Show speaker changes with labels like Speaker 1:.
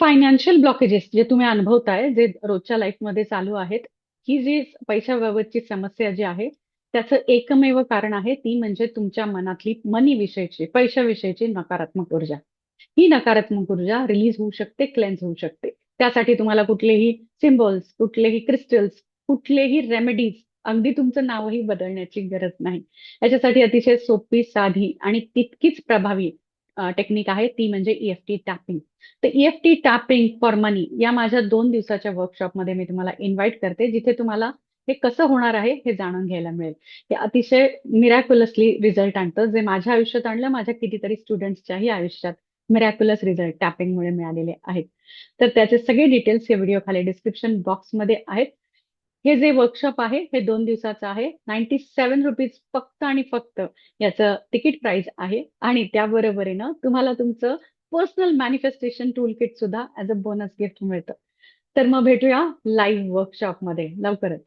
Speaker 1: Financial blockages जे तुम्ही अनुभवताय, जे रोजच्या लाईफमध्ये चालू आहेत, ही जी पैशाबाबतची समस्या जी आहे, त्याचं एकमेव कारण आहे ती म्हणजे तुमच्या मनातली मनी विषयीची, पैशाविषयीची नकारात्मक ऊर्जा. ही नकारात्मक ऊर्जा रिलीज होऊ शकते, क्लेन्स होऊ शकते. त्यासाठी तुम्हाला कुठलेही सिम्बॉल्स, कुठलेही क्रिस्टल्स, कुठलेही रेमेडीज, अगदी तुमचं नावही बदलण्याची गरज नाही. याच्यासाठी अतिशय सोपी, साधी आणि तितकीच प्रभावी टेक्निक आहे ती म्हणजे ईएफटी टॅपिंग. तर ईएफटी टॅपिंग फॉर मनी या माझ्या दोन दिवसाच्या वर्कशॉपमध्ये मी तुम्हाला इन्व्हाइट करते, जिथे तुम्हाला हे कसं होणार आहे हे जाणून घ्यायला मिळेल. हे अतिशय मिरॅक्युलसली रिझल्ट आणतं, जे माझ्या आयुष्यात आणलं, माझ्या कितीतरी स्टुडंट्सच्याही आयुष्यात मिरॅक्युलस रिझल्ट टॅपिंगमुळे मिळालेले आहेत. तर त्याचे सगळे डिटेल्स या व्हिडिओ खाली डिस्क्रिप्शन बॉक्समध्ये आहेत. हे जे वर्कशॉप आहे हे दोन दिवसाचं आहे. ₹97 फक्त आणि फक्त याचं तिकीट प्राइस आहे आणि त्याबरोबरीनं तुम्हाला तुमचं पर्सनल मॅनिफेस्टेशन टूल किट सुद्धा ऍज अ बोनस गिफ्ट मिळतं. तर मग भेटूया लाईव्ह वर्कशॉपमध्ये लवकरच.